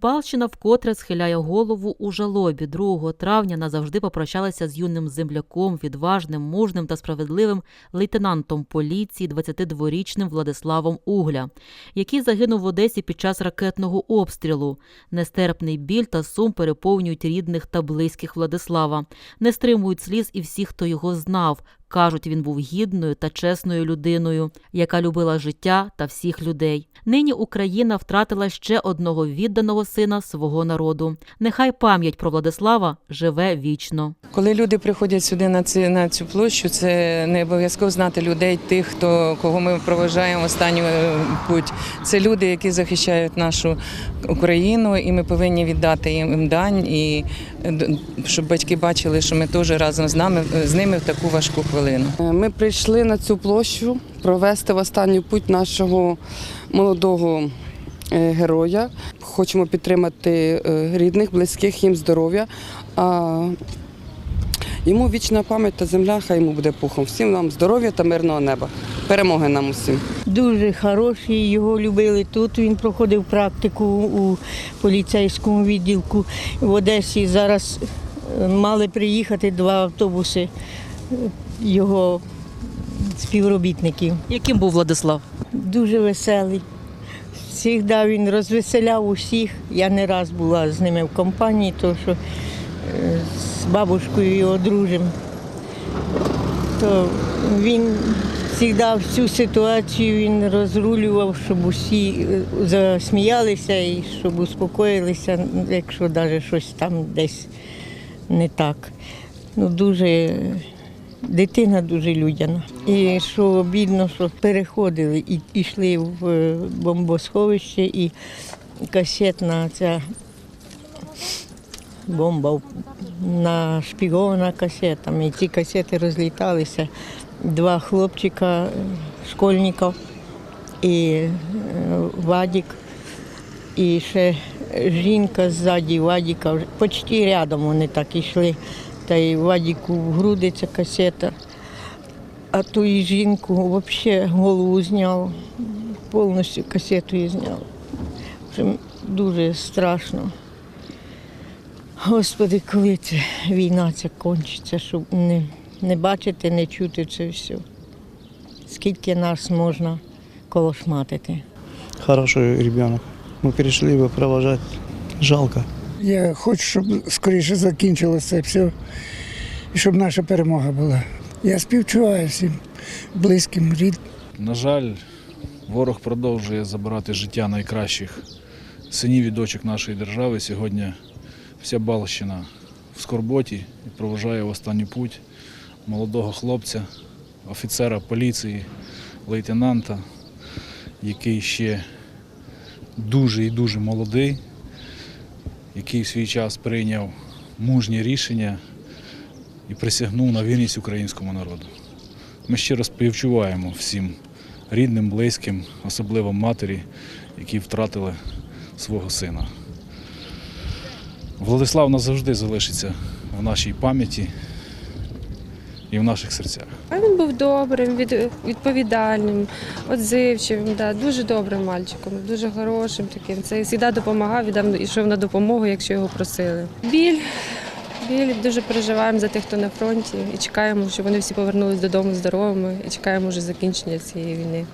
Балщина вкотре схиляє голову у жалобі. 2 травня назавжди попрощалася з юним земляком, відважним, мужним та справедливим лейтенантом поліції 22-річним Владиславом Угля, який загинув в Одесі під час ракетного обстрілу. Нестерпний біль та сум переповнюють рідних та близьких Владислава. Не стримують сліз і всі, хто його знав. Кажуть, він був гідною та чесною людиною, яка любила життя та всіх людей. Нині Україна втратила ще одного відданого сина свого народу. Нехай пам'ять про Владислава живе вічно. Коли люди приходять сюди на цю, на цю площу, це не обов'язково знати людей, тих, хто кого ми проважаємо в останню е, путь. Це люди, які захищають нашу Україну, і ми повинні віддати їм дань, і е, щоб батьки бачили, що ми теж разом з нами з ними в таку важку хвилину. Ми прийшли на цю площу провести в останній путь нашого молодого е, героя. Хочемо підтримати е, рідних, близьких, їм здоров'я. А йому вічна пам'ять та земля, хай йому буде пухом. Всім нам здоров'я та мирного неба. Перемоги нам усім. Дуже хороший, його любили тут. Він проходив практику у поліцейському відділку в Одесі. Зараз е, мали приїхати два автобуси е, його співробітників. Яким був Владислав? Дуже веселий. Завжди він розвеселяв усіх. Я не раз була з ними в компанії, тому що е, з бабушкою його дружим. То він завжди всю ситуацію він розрулював, щоб усі е, засміялися і щоб успокоїлися, якщо навіть щось там десь не так. Ну, дуже дитина дуже людяна. І що бідно, що переходили і йшли в е, бомбосховище, і касетна ця бомба нашпігована касетами. І ці касети розліталися. Два хлопчика, школьників і е, Вадік, і ще жінка ззаді Вадіка, почти рядом вони так йшли. Та й Вадіку в груди ця касета. А ту і жінку взагалі голову зняло, повністю касету її зняло. Вже дуже страшно. Господи, коли ця війна ця кончиться, щоб не, не бачити, не чути це все. Скільки нас можна колошматити. хороший ребенок. Мы перешли его провожать. Жалко. Я хочу, щоб скоріше закінчилося все, і щоб наша перемога була. Я співчуваю всім близьким, рідним. На жаль, ворог продовжує забирати життя найкращих синів і дочок нашої держави. Сьогодні вся Балщина в скорботі і проважає в останній путь молодого хлопця, офіцера поліції, лейтенанта, який ще дуже і дуже молодий, який в свій час прийняв мужні рішення і присягнув на вірність українському народу. Ми щиро співчуваємо всім рідним, близьким, особливо матері, які втратили свого сина. Владислав назавжди залишиться в нашій пам'яті і в наших серцях. А він був добрим, від, відповідальним, отзивчивим, да, дуже добрим мальчиком, дуже хорошим таким. Це завжди допомагав, і йшов на допомогу, якщо його просили. Біль, біль, дуже переживаємо за тих, хто на фронті, і чекаємо, щоб вони всі повернулись додому здоровими, і чекаємо вже закінчення цієї війни.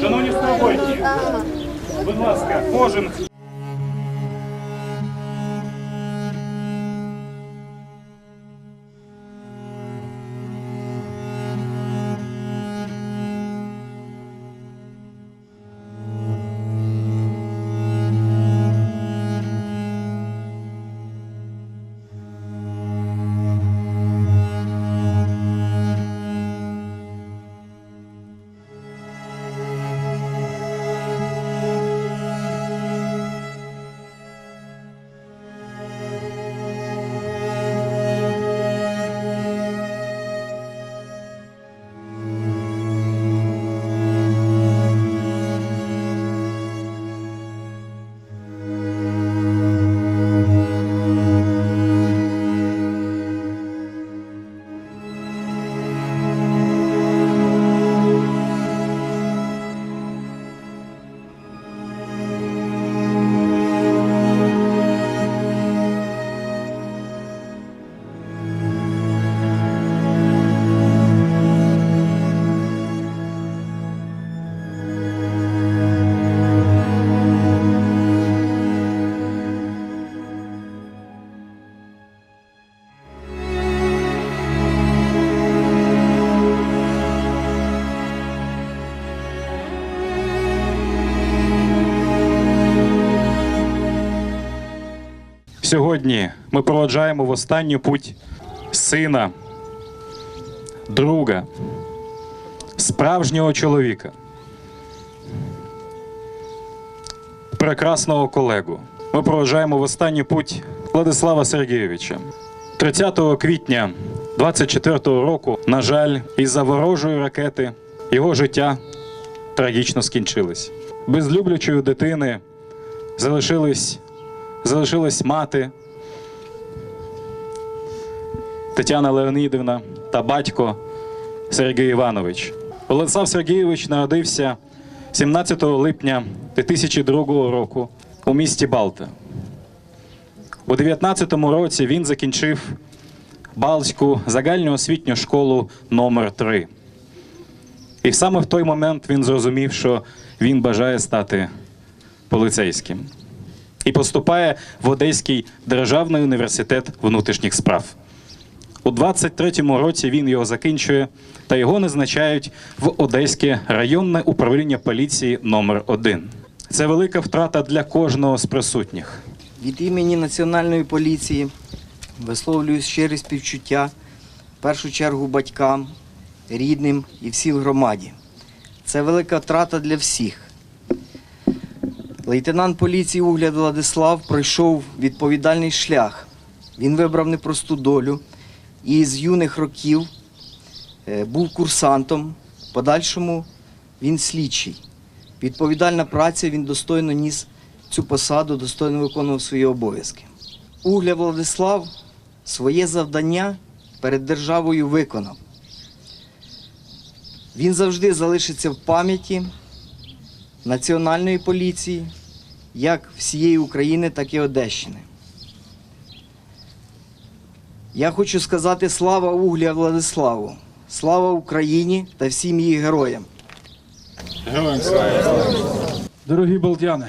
Шановні спробуйте, будь ласка, кожен. Сьогодні ми проводжаємо в останню путь сина, друга, справжнього чоловіка, прекрасного колегу. Ми проводжаємо в останню путь Владислава Сергійовича. 30 квітня 24-го року, на жаль, із-за ворожої ракети його життя трагічно скінчилось. Без люблячої дитини залишились залишилась мати Тетяна Леонідівна та батько Сергій Іванович. Владислав Сергійович народився 17 липня 2002 року у місті Балта. У 19 році він закінчив Балтську загальноосвітню школу номер 3 І саме в той момент він зрозумів, що він бажає стати поліцейським і поступає в Одеський державний університет внутрішніх справ. У 23-му році він його закінчує та його назначають в Одеське районне управління поліції номер 1 Це велика втрата для кожного з присутніх. Від імені Національної поліції висловлюю щирі співчуття в першу чергу батькам, рідним і всій громаді. Це велика втрата для всіх. Лейтенант поліції Угляд Владислав пройшов відповідальний шлях. Він вибрав непросту долю і з юних років е, був курсантом. Подальшому він слідчий. Відповідальна праця, він достойно ніс цю посаду, достойно виконував свої обов'язки. Угля Владислав своє завдання перед державою виконав. Він завжди залишиться в пам'яті Національної поліції, як всієї України, так і Одещини. Я хочу сказати слава Угля Владиславу, слава Україні та всім її героям. Дорогі болтяни,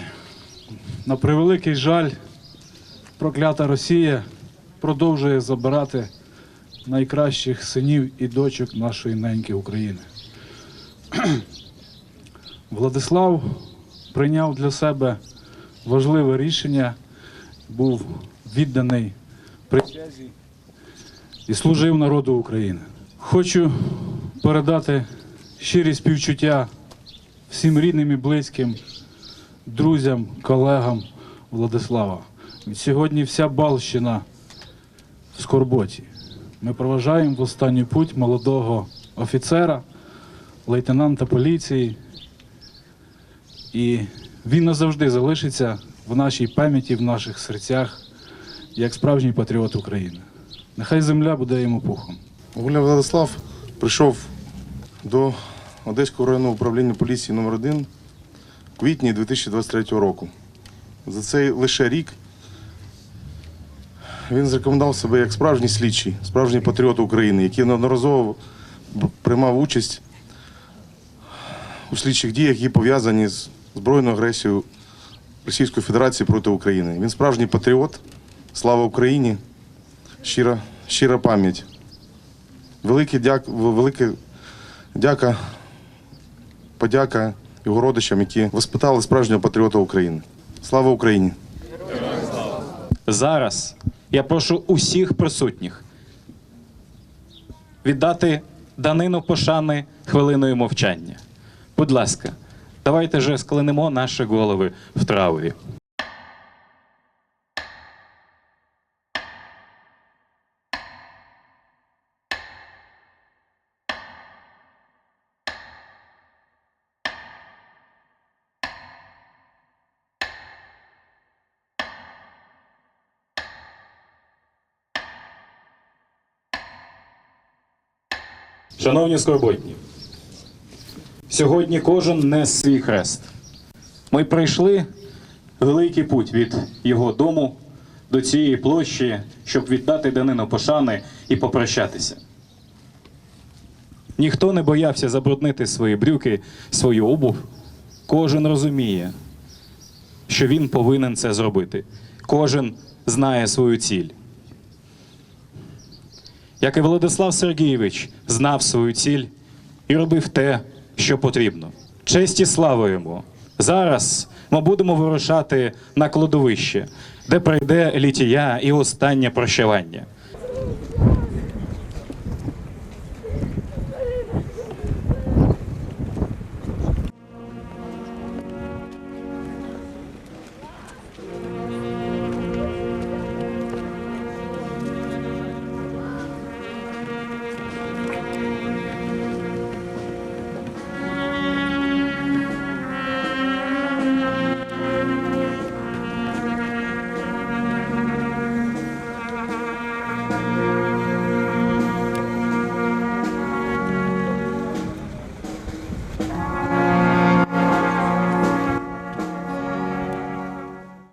на превеликий жаль, проклята Росія продовжує забирати найкращих синів і дочок нашої неньки України. Владислав прийняв для себе важливе рішення, був відданий присязі і служив народу України. Хочу передати щирі співчуття всім рідним і близьким, друзям, колегам Владислава. Сьогодні вся Балщина в скорботі. Ми проважаємо в останній путь молодого офіцера, лейтенанта поліції. І він назавжди залишиться в нашій пам'яті, в наших серцях, як справжній патріот України. Нехай земля буде йому пухом. Гуля Владислав прийшов до Одеського районного управління поліції номер 1 в квітні 2023 року. За цей лише рік він зарекомендував себе як справжній слідчий, справжній патріот України, який неодноразово приймав участь у слідчих діях, які пов'язані з збройною агресією Російської Федерації проти України. Він справжній патріот. Слава Україні! Щира, щира пам'ять. Велике дяк, велике дяка, подяка його родичам, які воспитали справжнього патріота України. Слава Україні! Зараз я прошу усіх присутніх віддати данину пошани хвилиною мовчання. Будь ласка, давайте вже склонимо наші голови в траурі. Шановні скорботні, сьогодні кожен нес свій хрест. Ми пройшли великий путь від його дому до цієї площі, щоб віддати данину пошани і попрощатися. Ніхто не боявся забруднити свої брюки, свою обув. Кожен розуміє, що він повинен це зробити. Кожен знає свою ціль як і Володислав Сергійович знав свою ціль і робив те, що потрібно. Честь і слава йому. Зараз ми будемо вирушати на кладовище, де пройде літія і останнє прощавання.